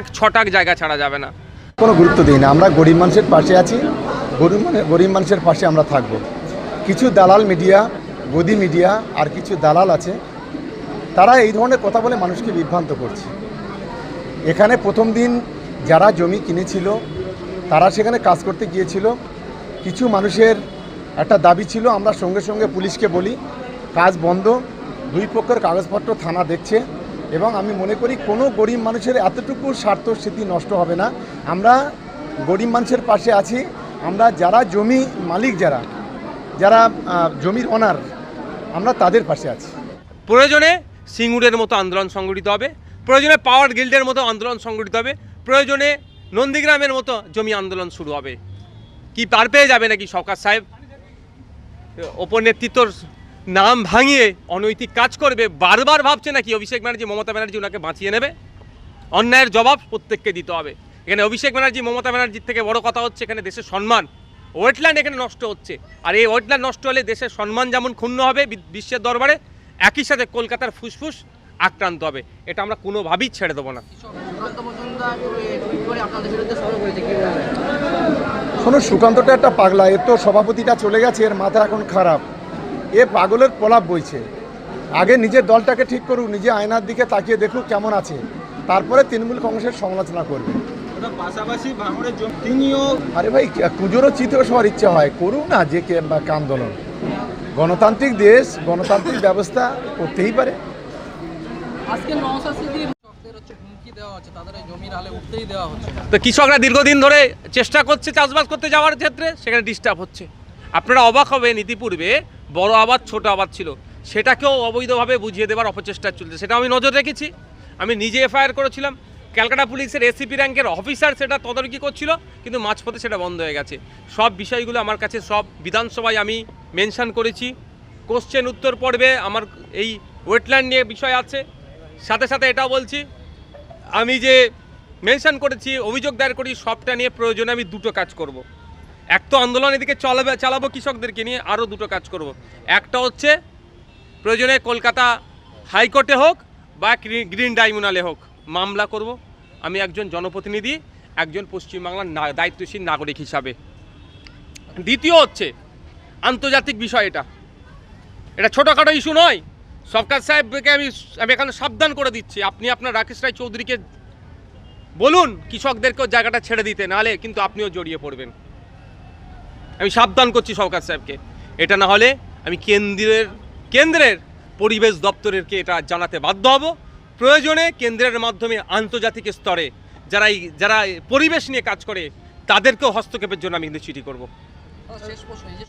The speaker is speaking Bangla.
এক ছটাক জায়গা ছাড়া যাবে না। কোনো গুরুত্ব দিই না। আমরা গরিব মানুষের পাশে আছি। গরিব মানে গরিব মানুষের পাশে আমরা থাকব। কিছু দালাল মিডিয়া, গদি মিডিয়া আর কিছু দালাল আছে, তারা এই ধরনের কথা বলে মানুষকে বিভ্রান্ত করছে। এখানে প্রথম দিন যারা জমি কিনেছিল, তারা সেখানে কাজ করতে গিয়েছিল। কিছু মানুষের একটা দাবি ছিল, আমরা সঙ্গে সঙ্গে পুলিশকে বলি, কাজ বন্ধ। দুই পক্ষের কাগজপত্র থানা দেখছে। এবং আমি মনে করি কোনো গরিব মানুষের এতটুকু স্বার্থ স্থিতি নষ্ট হবে না। আমরা গরিব মানুষের পাশে আছি। আমরা যারা জমি মালিক যারা যারা জমির অনার আমরা তাদের পাশে আছি। প্রয়োজনে সিঙ্গুরের মতো আন্দোলন সংগঠিত হবে। প্রয়োজনে পাওয়ার গিল্ডের মতো আন্দোলন সংগঠিত হবে। প্রয়োজনে নন্দীগ্রামের মতো জমি আন্দোলন শুরু হবে। কি পার পেয়ে যাবে নাকি সরকার সাহেব? ওপর নেতৃত্বর নাম ভাঙিয়ে অনৈতিক কাজ করবে বারবার ভাবছে নাকি অভিষেক ব্যানার্জি মমতা ব্যানার্জি ওনাকে বাঁচিয়ে নেবে? অন্যায়ের জবাব প্রত্যেককে দিতে হবে। এখানে অভিষেক ব্যানার্জি মমতা ব্যানার্জির থেকে বড় কথা হচ্ছে এখানে দেশের সম্মান। ওয়েটল্যান্ড এখানে নষ্ট হচ্ছে। আর এই ওয়েটল্যান্ড নষ্ট হলে দেশের সম্মান যেমন ক্ষুণ্ণ হবে বি- বিশ্বের দরবারে একই সাথে কলকাতার ফুসফুস আক্রান্ত হবে। এটা আমরা কোনোভাবেই ছেড়ে দেবো না। শোনো সুকান্তটা একটা পাগলা। এর তো সভাপতিটা চলে গেছে এর মাথা এখন খারাপ। এ পাগলের প্রলাপ বইছে। আগে নিজের দলটাকে ঠিক করুক নিজে আয়নার দিকে তাকিয়ে দেখুক কেমন আছে। তারপরে তৃণমূল কংগ্রেসের সমালোচনা করবে। পাশাপাশি ভাঙড়ের তিনিও আরে ভাই পুজোরও চিত্র সবার ইচ্ছা হয়। করুক না যে কে বা আন্দোলন গণতান্ত্রিক দেশ গণতান্ত্রিক ব্যবস্থা করতেই পারে। তো কৃষকরা দীর্ঘদিন ধরে চেষ্টা করছে চাষবাস করতে যাওয়ার ক্ষেত্রে সেখানে ডিস্টার্ব হচ্ছে। আপনারা অবাক হবেন ইতিপূর্বে বড় আবাদ, ছোট আবাদ ছিল। সেটাকেও অবৈধভাবে বুঝিয়ে দেওয়ার অপচেষ্টা চলছে। সেটা আমি নজর রেখেছি। আমি নিজে এফআইআর করেছিলাম। ক্যালকাটা পুলিশের এসিপি র্যাঙ্কের অফিসার সেটা তদারকি করছিল, কিন্তু মাঝপথে সেটা বন্ধ হয়ে গেছে। সব বিষয়গুলো আমার কাছে, সব বিধানসভায় আমি মেনশান করেছি। কোশ্চেন উত্তর পর্বে আমার এই ওয়েটল্যান্ড নিয়ে বিষয় আছে। সাথে সাথে এটাও বলছি, আমি যে মেনশন করেছি, অভিযোগ দায়ের করি, সবটা নিয়ে প্রয়োজনে আমি দুটো কাজ করব। এক তো আন্দোলন এদিকে চলাবে চালাবো কৃষকদেরকে নিয়ে আরও দুটো কাজ করব। একটা হচ্ছে প্রয়োজনে কলকাতা হাইকোর্টে হোক বা গ্রিন ট্রাইব্যুনালে হোক মামলা করব। আমি একজন জনপ্রতিনিধি, একজন পশ্চিমবাংলার দায়িত্বশীল নাগরিক হিসাবে। দ্বিতীয় হচ্ছে আন্তর্জাতিক বিষয় এটা। এটা ছোটোখাটো ইস্যু নয়। সরকার সাহেবকে আমি আমি এখানে সাবধান করে দিচ্ছি। আপনি আপনার রাকেশ রায় চৌধুরীকে বলুন, কৃষকদেরকেও জায়গাটা ছেড়ে দিতে, নাহলে কিন্তু আপনিও জড়িয়ে পড়বেন। আমি সাবধান করছি সরকার সাহেবকে। এটা না হলে আমি কেন্দ্রের কেন্দ্রের পরিবেশ দপ্তরেরকে এটা জানাতে বাধ্য হব। প্রয়োজনে কেন্দ্রের মাধ্যমে আন্তর্জাতিক স্তরে যারা যারা পরিবেশ নিয়ে কাজ করে, তাদেরকেও হস্তক্ষেপের জন্য আমি কিন্তু চিঠি করব।